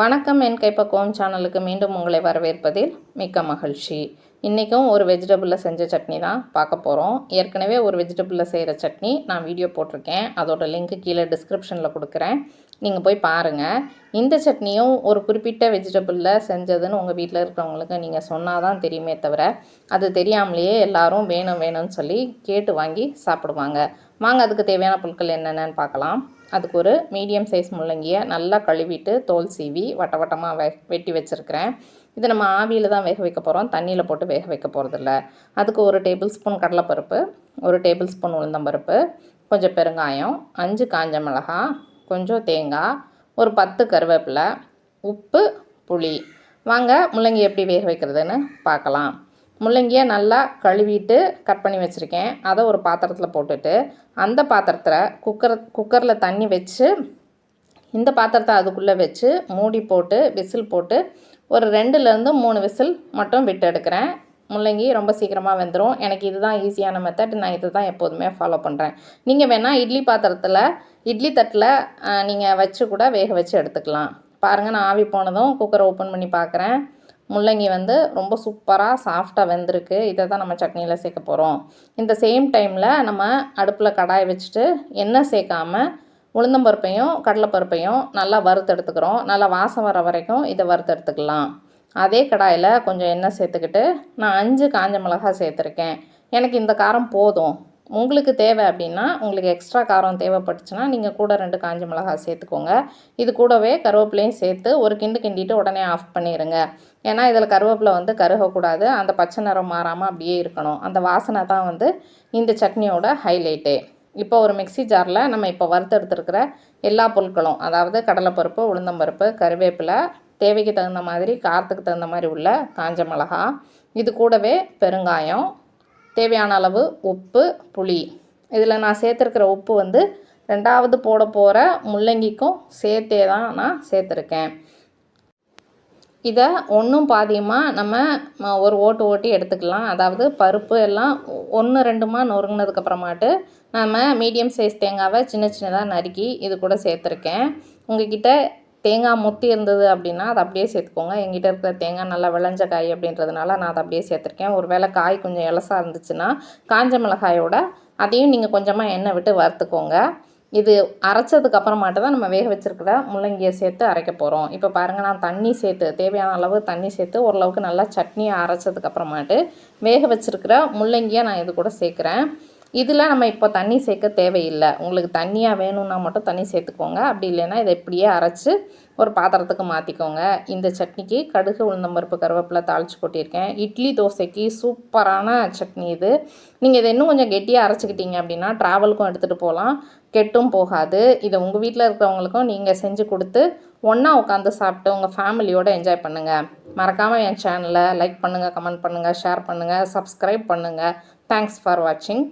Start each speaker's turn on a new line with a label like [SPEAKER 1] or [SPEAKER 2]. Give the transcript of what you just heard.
[SPEAKER 1] வணக்கம். என் கைப்பக்குவம் சேனலுக்கு மீண்டும் உங்களை வரவேற்பதில் மிக்க மகிழ்ச்சி. இன்றைக்கும் ஒரு வெஜிடபிளில் செஞ்ச சட்னி தான் பார்க்க போகிறோம் ஏற்கனவே ஒரு வெஜிடபிளில் செய்கிற சட்னி நான் வீடியோ போட்டிருக்கேன். அதோட லிங்க்கு கீழே டிஸ்கிரிப்ஷனில் கொடுக்குறேன். நீங்கள் போய் பாருங்கள் இந்த சட்னியும் ஒரு குறிப்பிட்ட வெஜிடபிளில் செஞ்சதுன்னு உங்கள் வீட்டில் இருக்கிறவங்களுக்கு நீங்கள் சொன்னால் தான் தெரியுமே தவிர அது தெரியாமலேயே எல்லாரும் வேணும் வேணும்னு சொல்லி கேட்டு வாங்கி சாப்பிடுவாங்க. வாங்க அதுக்கு தேவையான பொருட்கள் என்னென்னு பார்க்கலாம். அதுக்கு ஒரு மீடியம் சைஸ் முள்ளங்கியை நல்லா கழுவிட்டு தோல் சீவி வட்ட வட்டமாக வெ வெட்டி வச்சுருக்கிறேன். இதை நம்ம ஆவியில் தான் வேக வைக்க போகிறோம் தண்ணியில் போட்டு வேக வைக்க போகிறதில்ல அதுக்கு ஒரு டேபிள் ஸ்பூன் கடலைப்பருப்பு ஒரு டேபிள் ஸ்பூன் உளுந்தம்பருப்பு கொஞ்சம் பெருங்காயம் அஞ்சு காஞ்ச மிளகா கொஞ்சம் தேங்காய் ஒரு பத்து கருவேப்பிலை உப்பு புளி. வாங்க முள்ளங்கி எப்படி வேக வைக்கிறதுன்னு பார்க்கலாம். முள்ளங்கியை நல்லா கழுவிட்டு கட் பண்ணி வச்சுருக்கேன். அதை ஒரு பாத்திரத்தில் போட்டுட்டு அந்த பாத்திரத்தில் குக்கர் குக்கரில் தண்ணி வச்சு இந்த பாத்திரத்தை அதுக்குள்ளே வச்சு மூடி போட்டு விசில் போட்டு ஒரு ரெண்டுலேருந்து மூணு விசில் மட்டும் விட்டு எடுக்கிறேன். முள்ளங்கி ரொம்ப சீக்கிரமாக வெந்துடும் எனக்கு இதுதான் ஈஸியான மெத்தட் நான் இது தான் எப்போதுமே ஃபாலோ பண்ணுறேன் நீங்கள் வேணால் இட்லி பாத்திரத்தில் இட்லி தட்டில் நீங்கள் வச்சு கூட வேக வச்சு எடுத்துக்கலாம். பாருங்கள் நான் ஆவி போனதும் குக்கரை ஓப்பன் பண்ணி பார்க்குறேன் முள்ளங்கி வந்து ரொம்ப சூப்பராக சாஃப்டாக வெந்திருக்கு. இதை தான் நம்ம சட்னியில் சேர்க்க போகிறோம் இந்த சேம் டைமில் நம்ம அடுப்பில் கடாயை வச்சுட்டு எண்ணெய் சேர்க்காமல் உளுந்தம்பருப்பையும் கடலைப்பருப்பையும் நல்லா வறுத்து எடுத்துக்கிறோம். நல்லா வாசம் வர வரைக்கும் இதை வறுத்து எடுத்துக்கலாம். அதே கடாயில் கொஞ்சம் எண்ணெய் சேர்த்துக்கிட்டு நான் அஞ்சு காஞ்ச மிளகாய் சேர்த்துருக்கேன். எனக்கு இந்த காரம் போதும். உங்களுக்கு தேவை அப்படின்னா உங்களுக்கு எக்ஸ்ட்ரா காரம் தேவைப்பட்டுச்சுன்னா நீங்கள் கூட ரெண்டு காஞ்ச மிளகாய் சேர்த்துக்கோங்க. இது கூடவே கருவேப்பிலையும் சேர்த்து ஒரு கிண்டு கிண்டிட்டு உடனே ஆஃப் பண்ணிடுங்க ஏன்னா இதில் கருவேப்பிலை வந்து கருகக்கூடாது. அந்த பச்சை நிறம் மாறாமல் அப்படியே இருக்கணும். அந்த வாசனை தான் வந்து இந்த சட்னியோட ஹைலைட்டே இப்போ ஒரு மிக்சி ஜாரில் நம்ம இப்போ வறுத்தெடுத்துருக்கிற எல்லா பொருட்களும் அதாவது கடலைப்பருப்பு உளுந்தம்பருப்பு கருவேப்பிலை தேவைக்கு தகுந்த மாதிரி காரத்துக்கு தகுந்த மாதிரி உள்ள காஞ்ச மிளகா இது கூடவே பெருங்காயம் தேவையான அளவு உப்பு புளி. இதில் நான் சேர்த்துருக்கிற உப்பு வந்து ரெண்டாவது போட போகிற முள்ளங்கிக்கும் சேர்த்தே தான் நான் சேர்த்துருக்கேன். இதை ஒன்றும் பாதியமாக நம்ம ஒரு ஓட்டு ஓட்டி எடுத்துக்கலாம். அதாவது பருப்பு எல்லாம் ஒன்று ரெண்டுமா நொறுங்கினதுக்கப்புறமாட்டு நம்ம மீடியம் சைஸ் தேங்காவை சின்ன சின்னதாக நறுக்கி இது கூட சேர்த்துருக்கேன். உங்ககிட்ட தேங்காய் முத்தி இருந்தது அப்படின்னா அதை அப்படியே சேர்த்துக்கோங்க. எங்கிட்ட இருக்கிற தேங்காய் நல்லா விளைஞ்ச காய் அப்படின்றதுனால நான் அதை அப்படியே சேர்த்துருக்கேன். ஒரு வேளை காய் கொஞ்சம் இலசாக இருந்துச்சுன்னா காஞ்ச மிளகாயோட அதையும் நீங்கள் கொஞ்சமாக எண்ணெய் விட்டு வறுத்துக்கோங்க. இது அரைச்சதுக்கு அப்புறமாட்டு தான் நம்ம வேக வச்சுருக்கிற முள்ளங்கியை சேர்த்து அரைக்க போகிறோம் இப்போ பாருங்கள் நான் தண்ணி சேர்த்து தேவையான அளவு தண்ணி சேர்த்து ஓரளவுக்கு நல்லா சட்னியை அரைச்சதுக்கு அப்புறமாட்டு வேக வச்சுருக்கிற முள்ளங்கியை நான் இது கூட சேர்க்குறேன். இதில் நம்ம இப்போ தண்ணி சேர்க்க தேவையில்லை. உங்களுக்கு தண்ணியாக வேணும்னா மட்டும் தண்ணி சேர்த்துக்கோங்க. அப்படி இல்லைன்னா இதை இப்படியே அரைச்சி ஒரு பாத்திரத்துக்கு மாற்றிக்கோங்க இந்த சட்னிக்கு கடுகு உளுந்தம்பருப்பு கருவேப்பிலை தாளித்து கொட்டியிருக்கேன். இட்லி தோசைக்கு சூப்பரான சட்னி இது. நீங்கள் இதை இன்னும் கொஞ்சம் கெட்டியாக அரைச்சிக்கிட்டீங்க அப்படின்னா ட்ராவலுக்கும் எடுத்துகிட்டு போகலாம். கெட்டும் போகாது. இதை உங்கள் வீட்டில் இருக்கிறவங்களுக்கும் நீங்கள் செஞ்சு கொடுத்து ஒன்றா உட்காந்து சாப்பிட்டு உங்கள் ஃபேமிலியோடு என்ஜாய் பண்ணுங்கள் மறக்காமல் என் சேனலை லைக் பண்ணுங்கள் கமெண்ட் பண்ணுங்கள் ஷேர் பண்ணுங்கள் சப்ஸ்கிரைப் பண்ணுங்கள் தேங்க்ஸ் ஃபார் வாட்சிங்